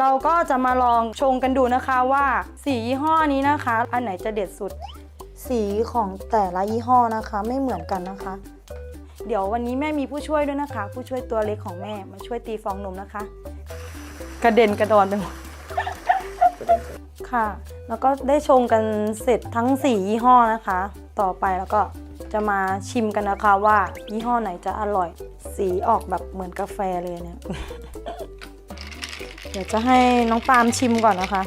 เราก็จะมาลองชงกันดูนะคะว่าสียี่ห้อนี้นะคะ อันไหนจะเด็ดสุด สีของแต่ละยี่ห้อนะคะไม่เหมือนกันนะคะ เดี๋ยววันนี้แม่มีผู้ช่วยด้วยนะคะ ผู้ช่วยตัวเล็กของแม่มาช่วยตีฟองนมนะคะ กระเด็นกระดอนไปหมดค่ะ แล้วก็ได้ชงกันเสร็จทั้ง 4 ยี่ห้อนะคะ ต่อไปแล้วก็จะมาชิมกันนะคะว่ายี่ห้อไหนจะอร่อย สีออกแบบเหมือนกาแฟเลยเนี่ย เดี๋ยวจะให้น้องปาล์มชิมก่อนนะคะ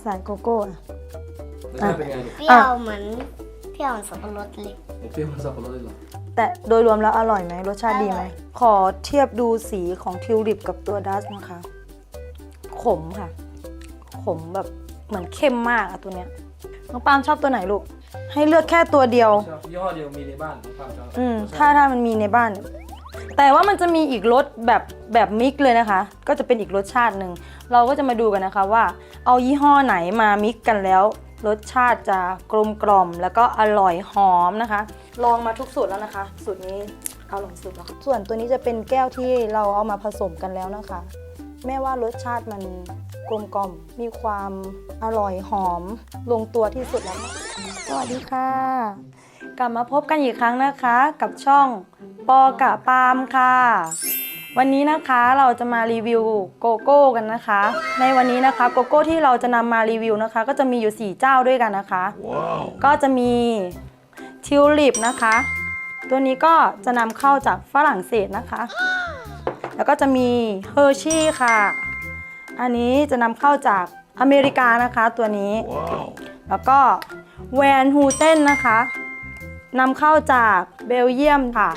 ใส่โกโก้อะ รสชาติเป็นไงลูกเปรี้ยวเหมือนเปรี้ยวเหมือนสับปะรดเลยเปรี้ยวเหมันสับปะรดเลยเหรอแต่โดยรวมแล้วอร่อยไหมรสชาติดีไหม อร่อย ขอเทียบดูสีของทิวลิปกับตัวดัสนะคะ ขมค่ะ ขมแบบเหมือนเข้มมากอะตัวเนี้ย น้องปาล์มชอบตัวไหนลูก ให้เลือกแค่ตัวเดียว ชอบยี่ห้อเดียวมีในบ้านของความชอบอืมรสชถ้าถ้ามันมีในบ้าน แต่ว่ามันจะมีอีกรสแบบแบบมิกเลยนะคะ ก็จะเป็นอีกรสชาติหนึ่ง เราก็จะมาดูกันนะคะว่า เอายี่ห้อไหนมามิกกันแล้ว รสชาติจะกลมกล่อม แล้วก็อร่อยหอมนะคะ ลองมาทุกสูตรแล้วนะคะ สูตรนี้เอร่อยสุดแล้วส่วนตัวนี้จะเป็นแก้วที่เราเอามาผสมกันแล้วนะคะ แม่ว่ารสชาติมันกลมกล่อม มีความอร่อยหอม ลงตัวที่สุดแล้วสวัสดีค่ะ กลับมาพบกันอีกครั้งนะคะ กับช่องปอกะปาล์มค่ะ วันนี้นะคะเราจะมารีวิวโกโก้กันนะคะ ในวันนี้นะคะโกโก้ที่เราจะนำมารีวิวนะคะ ก็จะมีอยู่ 4 เจ้าด้วยกันนะคะก็จะมีทิวลิปนะคะ ตัวนี้ก็จะนำเข้าจากฝรั่งเศสนะคะ แล้วก็จะมีเฮอร์ชี่ค่ะ อันนี้จะนำเข้าจากอเมริกานะคะตัวนี้แล้วก็แวนฮูเทนนะคะ นำเข้าจากเบลเยียมค่ะ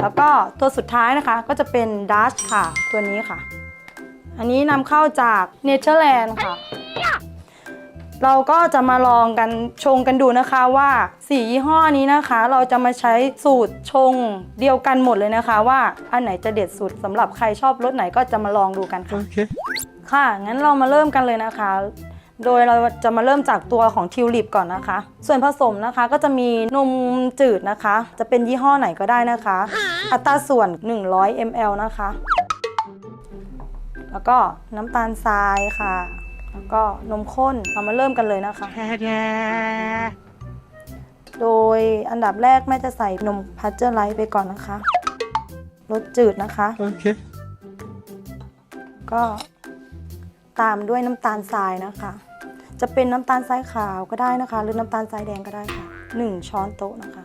แล้วก็ตัวสุดท้ายนะคะก็จะเป็นดัชค่ะ ตัวนี้ค่ะ อันนี้นำเข้าจากเนเธอร์แลนด์ค่ะ เราก็จะมาลองกันชงกันดูนะคะว่าสียี่ห้อนี้นะคะ เราจะมาใช้สูตรชงเดียวกันหมดเลยนะคะ ว่าอันไหนจะเด็ดสุดสำหรับใครชอบรสไหนก็จะมาลองดูกันค่ะ ค่ะ งั้นเรามาเริ่มกันเลยนะคะ โดยเราจะมาเริ่มจากตัวของทิวลิปก่อนนะคะ ส่วนผสมนะคะก็จะมีนมจืดนะคะ จะเป็นยี่ห้อไหนก็ได้นะคะ อัตราส่วน 100 ml นะคะ แล้วก็น้ำตาลทรายค่ะ แล้วก็นมข้นเรามาเริ่มกันเลยนะคะ โดยอันดับแรกแม่จะใส่นมพัชเจอร์ไลท์ไปก่อนนะคะรสจืดนะคะ Okay. ก็ตามด้วยน้ำตาลทรายนะคะ จะเป็นน้ำตาลทรายขาวก็ได้นะคะ หรือน้ำตาลทรายแดงก็ได้ค่ะ 1 ช้อนโต๊ะนะคะ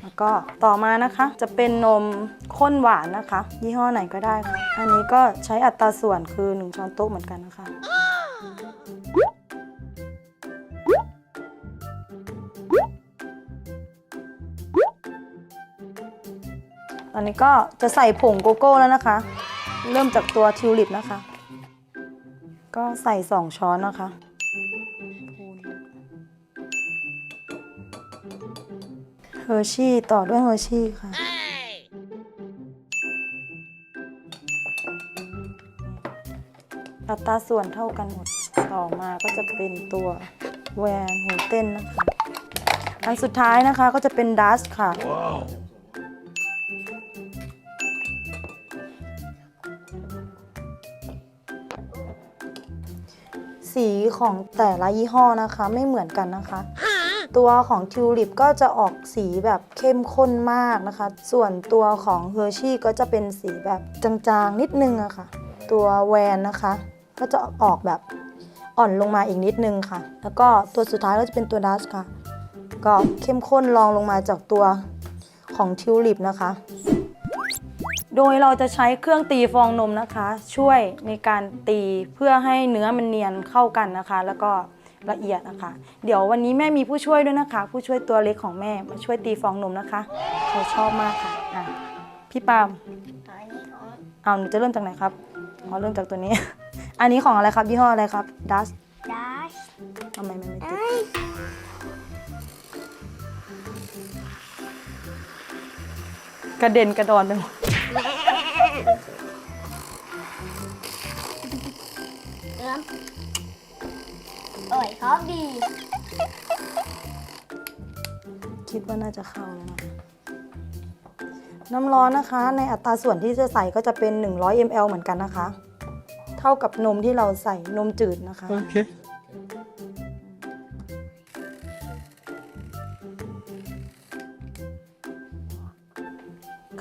แล้วก็ต่อมานะคะจะเป็นนมข้นหวานนะคะ ยี่ห้อไหนก็ได้ค่ะ อันนี้ก็ใช้อัตราส่วนคือ 1 ช้อนโต๊ะเหมือนกันนะคะ นนี้ก็จะใส่ผงโกโก้แล้วนะคะ เริ่มจากตัวทิวลิปนะคะ ก็ใส่2ช้อนนะคะ เฮอร์ชี่ต่อด้วยเฮอร์ชี่ค่ะ อัตราส่วนเท่ากันหมด ต่อมาก็จะเป็นตัวแวนหูเต้นนะคะ อันสุดท้ายนะคะก็จะเป็นดัสค่ะ Wow. สีของแต่ละยี่ห้อนะคะ ไม่เหมือนกันนะคะ ตัวของทิวลิปก็จะออกสีแบบเข้มข้นมากนะคะ ส่วนตัวของเฮอร์ชี่ก็จะเป็นสีแบบจางๆนิดนึงอะค่ะ ตัวแวนนะคะ ก็จะออกแบบอ่อนลงมาอีกนิดนึงค่ะ แล้วก็ตัวสุดท้ายก็จะเป็นตัวดัชค่ะ ก็เข้มข้นรองลงมาจากตัวของทิวลิปนะคะ โดยเราจะใช้เครื่องตีฟองนมนะคะ ช่วยในการตีเพื่อให้เนื้อมันเนียนเข้ากันนะคะ แล้วก็ละเอียดนะคะ เดี๋ยววันนี้แม่มีผู้ช่วยด้วยนะคะ ผู้ช่วยตัวเล็กของแม่มาช่วยตีฟองนมนะคะเขาชอบมากค่ะอะพี่ปาล์มอันนี้ของเอาหนูจะเริ่มจากไหนครับอ๋อเริ่มจากตัวนี้ อันนี้ของอะไรครับยี่ห้ออะไรครับดัสดัชทำไมมันไม่ติดเอ้ยกระเด็นกระดอนไปหมด โอ้ยเขาดีโอเคคิดว่าน่าจะเข้าแล้วนะคะน้ำร้อนนะคะ ในอัตราส่วนที่จะใส่ก็จะเป็น 100 ml เหมือนกันนะคะ เท่ากับนมที่เราใส่นมจืดนะคะ Okay.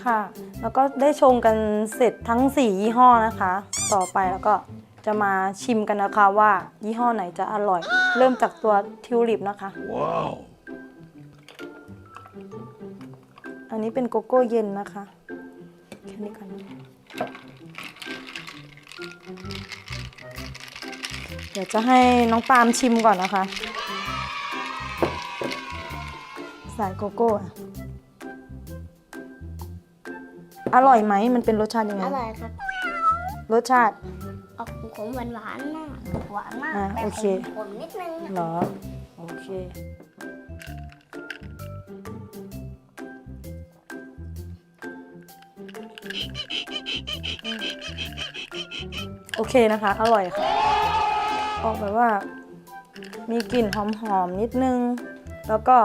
ค่ะ แล้วก็ได้ชงกันเสร็จทั้ง 4 ยี่ห้อนะคะ ต่อไปแล้วก็ จะมาชิมกันนะคะว่ายี่ห้อไหนจะอร่อย เริ่มจากตัวทิวลิปนะคะ Wow. อันนี้เป็นโกโก้เย็นนะคะแค่นี้ก่อนเดี๋ยวจะให้น้องปาล์มชิมก่อนนะคะ สายโกโก้อะอร่อยไหมมันเป็นรสชาติยังไง อร่อยครับ รสชาติออก ขมหวานหวานๆนะหวานมาก อ่าแต่โอเค ขมๆนิดนึงอะเหรอโอเค โอเคนะคะ อร่อยค่ะ ออกแบบว่า มีกลิ่นหอมๆ นิดนึง แล้วก็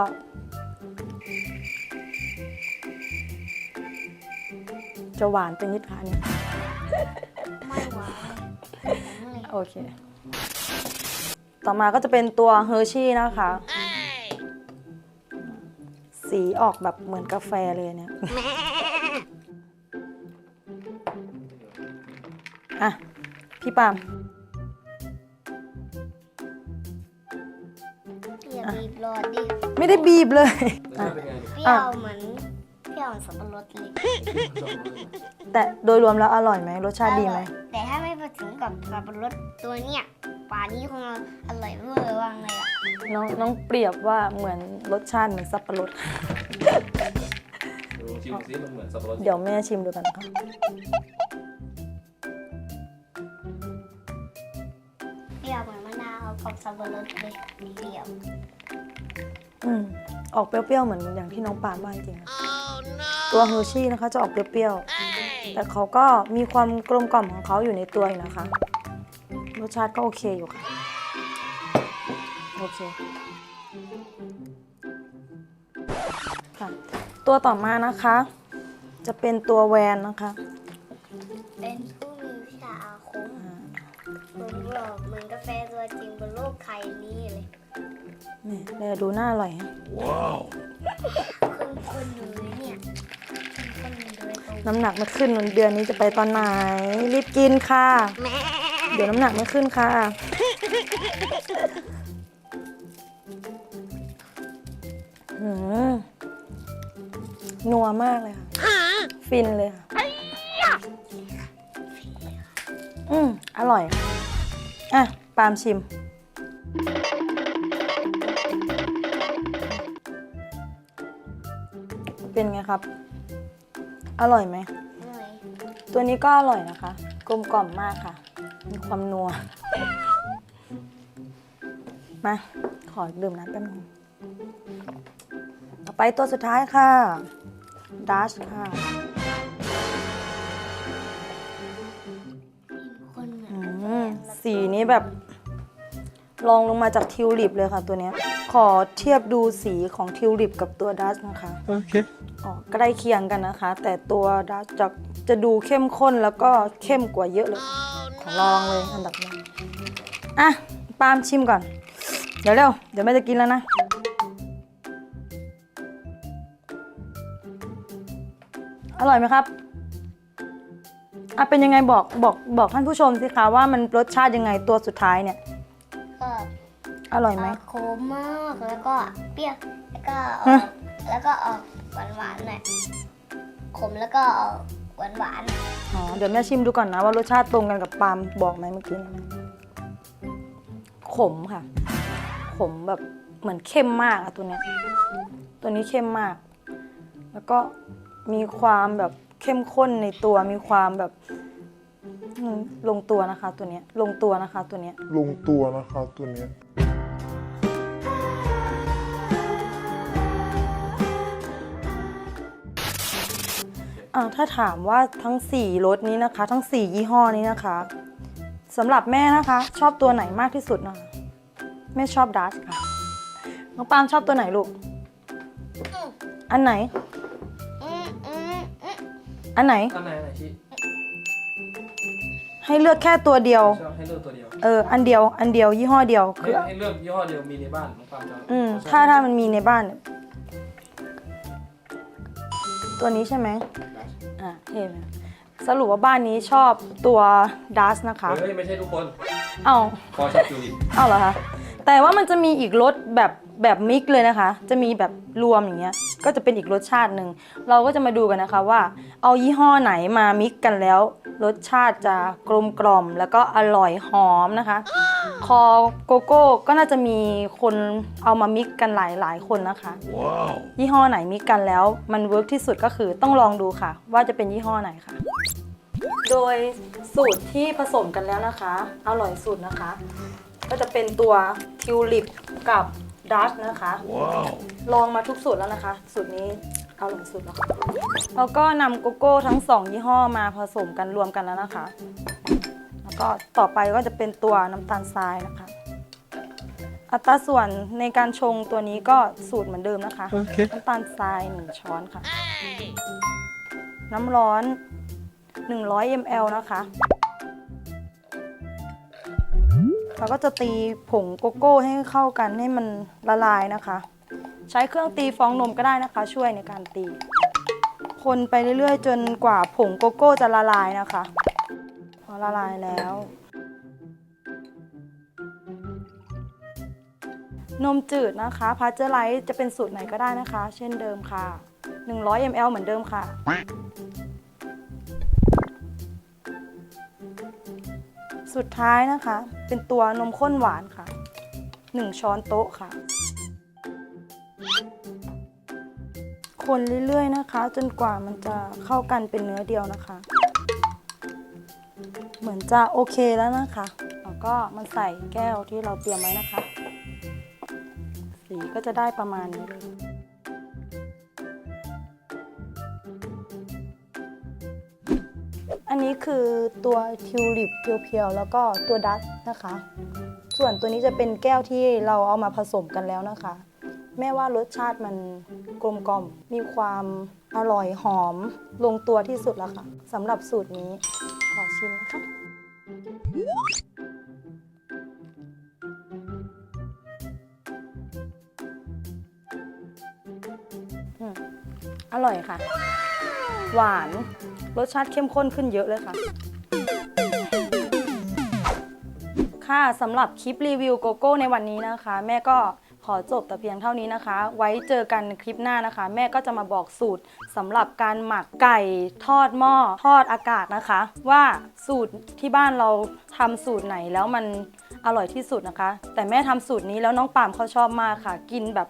จะหวานไปนิดค่ะอันนี้ ไม่หวานเลย โอเค ต่อมาก็จะเป็นตัวเฮอร์ชี่นะคะ สีออกแบบเหมือนกาแฟเลยเนี่ย อะ พี่ปาล์มอย่าบีบรอดดิไม่ได้บีบเลยรสชาติเป็นไงลูกเปรี้ยวเหมือนเปรี้ยวเหมื อนสับปะรดเลยสับปะรดเลยเหรอแต่โดยรวมแล้วอร่อยไหมรสชาติดีไหมอร่อยแต่ถ้าไม่ผสมกับสับปะรดตัวเนี้ยป่านนี้คงอร่อยเวอร์วังเลยอะน้องน้องเปรียบว่าเหมือนรสชาติเหมือนสับปะรดลองชิมดูซิมันเหมือนสับปะรดเดี๋ยวแม่ชิมดูกันนะคะเปรี้ยวเหมือนมะนาวกับสับปะรดเลยเปรี้ยวอืมออกเปรี้ยวๆเหมือนอย่างที่น้องปาล์มว่าจริงๆนะ ตัวเฮอร์ชี่นะคะจะออกเปรี้ยวๆ แต่เขาก็มีความกลมกล่อมของเขาอยู่ในตัวอยู่นะคะ รสชาติก็โอเคอยู่ค่ะ โอเคค่ะตัวต่อมานะคะ จะเป็นตัวแวนนะคะ เป็นผู้มีวิชาอาคมผมบอกเหมือนกาแฟตัวจริงบนโลกไทยนี้เลยนี่เดี๋ยวดูหน้าอร่อยฮะ Wow. คุณคุณอยู่เนี่ยคุณอยู่เลยตรงน้ำหนักไม่ขึ้นเดือนนี้จะไปตอนไหน รีบกินค่ะ แม่เดี๋ยวน้ำหนักไม่ขึ้นค่ะ หืมนัวมากเลยค่ะ ฟินเลยค่ะ อืมอร่อย อะ ปาล์มชิม นไงครับ อร่อยไหมหน่อยตัวนี้ก็อร่อยนะคะ กลมกล่อมมากค่ะ มีความนัว มา ขอดื่มน้ำแป๊บนึงต่อไปตัวสุดท้ายค่ะดัชค่ะคนเหมือนอืกาแฟมสีนี้แบบลองลงมาจากทิวลิปเลยค่ะตัวเนี้ย ขอเทียบดูสีของทิวลิปกับตัวดัชนะคะ Okay. อ๋อใกล้เคียงกันนะคะ แต่ตัวดัชจะจะดูเข้มข้นแล้วก็เข้มกว่าเยอะเลย ขอลองเลยอันดับแรกอะปาล์มชิมก่อน เดี๋ยวเร็วเดี๋ยวแม่จะกินแล้วนะอร่อยไหมครับอะเป็นยังไงบอกบอกบอกท่านผู้ชมสิคะว่ามันรสชาติยังไงตัวสุดท้ายเนี่ยก็ อร่อยไหมเอ่อโคมมากแล้วก็เปรี้ยวแล้วก็ออฮะกแล้วก็ออกหวานหวานๆหน่อยขมแล้วก็ออกหวานหวานอ๋อ เดี๋ยวแม่ชิมดูก่อนนะว่ารสชาติตรงกันกับปาล์มบอกไหมเมื่อกี้นี้ขมค่ะ ขมแบบเหมือนเข้มมากอะตัวเนี้ย ตัวนี้เข้มมาก แล้วก็มีความแบบเข้มข้นในตัว มีความแบบอืมลงตัวนะคะ ตัวเนี้ย ลงตัวนะคะ ตัวเนี้ย ลงตัวนะคะตัวเนี้ย อ่าถ้าถามว่าทั้ง 4รสนี้นะคะ ทั้ง 4 ยี่ห้อนี้นะคะสำหรับแม่นะคะ ชอบตัวไหนมากที่สุดนะคะแม่ชอบดัชค่ะน้องปาล์มชอบตัวไหนลูกๆอืมอันไหนอืมอืมอืมอันไหน อันไหนอันไหนชี้ให้เลือกแค่ตัวเดียว ชอบให้เลือกตัวเดียวเออ อันเดียว อันเดียวยี่ห้อเดียวให้คือ ให้เลือกยี่ห้อเดียวมีในบ้านน้องปาล์มจะอืมชอบถ้าถ้ามันมีในบ้านเนี่ยตัวนี้ใช่ไหม อะเห็นไหมสรุปว่าบ้านนี้ชอบตัวดัสนะคะ เฮ้ยไม่ใช่ทุกคนเอ้าพอชอบจูริตเอ้าเหรอคะ แต่ว่ามันจะมีอีกรสแบบแบบมิกเลยนะคะ จะมีแบบรวมอย่างเงี้ย ก็จะเป็นอีกรสชาติหนึ่ง เราก็จะมาดูกันนะคะว่า เอายี่ห้อไหนมามิกกันแล้ว รสชาติจะกลมกล่อม แล้วก็อร่อยหอมนะคะ คอโกโก้ก็น่าจะมีคนเอามามิกกันหลายหลายๆคนนะคะยี่ห้อไหนมิกกันแล้วมันเวิร์กที่สุดก็คือต้องลองดูค่ะ ว่าจะเป็นยี่ห้อไหนค่ะ โดยสูตรที่ผสมกันแล้วนะคะ อร่อยสุดนะคะ ก็จะเป็นตัวทิวลิปกับดัชนะคะลองมาทุกสูตรแล้วนะคะ สูตรนี้ อร่อยสุดแล้วค่ะแล้วก็นำโกโก้ทั้งสองยี่ห้อมาผสมกันรวมกันแล้วนะคะ แล้วก็ต่อไปก็จะเป็นตัวน้ำตาลทรายนะคะ อัตราส่วนในการชงตัวนี้ก็สูตรเหมือนเดิมนะคะ น้ำตาลทราย 1 ช้อนค่ะ น้ำร้อน 100 ml นะคะเราก็จะตีผงโกโก้ให้เข้ากันให้มันละลายนะคะ ใช้เครื่องตีฟองนมก็ได้นะคะ ช่วยในการตี คนไปเรื่อย ๆ จนกว่าผงโกโก้จะละลายนะคะ พอละลายแล้ว นมจืดนะคะพาเจอร์ไลท์จะเป็นสูตรไหนก็ได้นะคะ เช่นเดิมค่ะ 100 ml เหมือนเดิมค่ะสุดท้ายนะคะ เป็นตัวนมข้นหวานค่ะ 1 ช้อนโต๊ะค่ะ คนเรื่อยๆนะคะ จนกว่ามันจะเข้ากันเป็นเนื้อเดียวนะคะ เหมือนจะโอเคแล้วนะคะแล้วก็มันใส่แก้วที่เราเตรียมไว้นะคะ สีก็จะได้ประมาณนี้เลยอันนี้คือตัวทิวลิปเพียวๆแล้วก็ตัวดัชนะคะ ส่วนตัวนี้จะเป็นแก้วที่เราเอามาผสมกันแล้วนะคะ แม่ว่ารสชาติมันกลมกล่อม มีความอร่อยหอม ลงตัวที่สุดแล้วค่ะสำหรับสูตรนี้ขอชิมนะคะอืมอร่อยค่ะ หวานรสชาติเข้มข้นขึ้นเยอะเลยค่ะ ค่ะสำหรับคลิปรีวิวโกโก้ในวันนี้นะคะ แม่ก็ ขอจบแต่เพียงเท่านี้นะคะ ไว้เจอกันคลิปหน้านะคะ แม่ก็จะมาบอกสูตรสำหรับการหมักไก่ทอดหม้อทอดอากาศนะคะ ว่าสูตรที่บ้านเราทำสูตรไหนแล้วมันอร่อยที่สุดนะคะ แต่แม่ทำสูตรนี้แล้วน้องปามเขาชอบมากค่ะ กินแบบ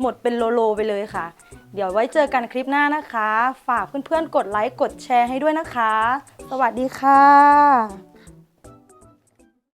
หมดเป็นโลโลไปเลยค่ะ เดี๋ยวไว้เจอกันคลิปหน้านะคะ ฝากเพื่อนๆ กดไลค์ กดแชร์ให้ด้วยนะคะ สวัสดีค่ะ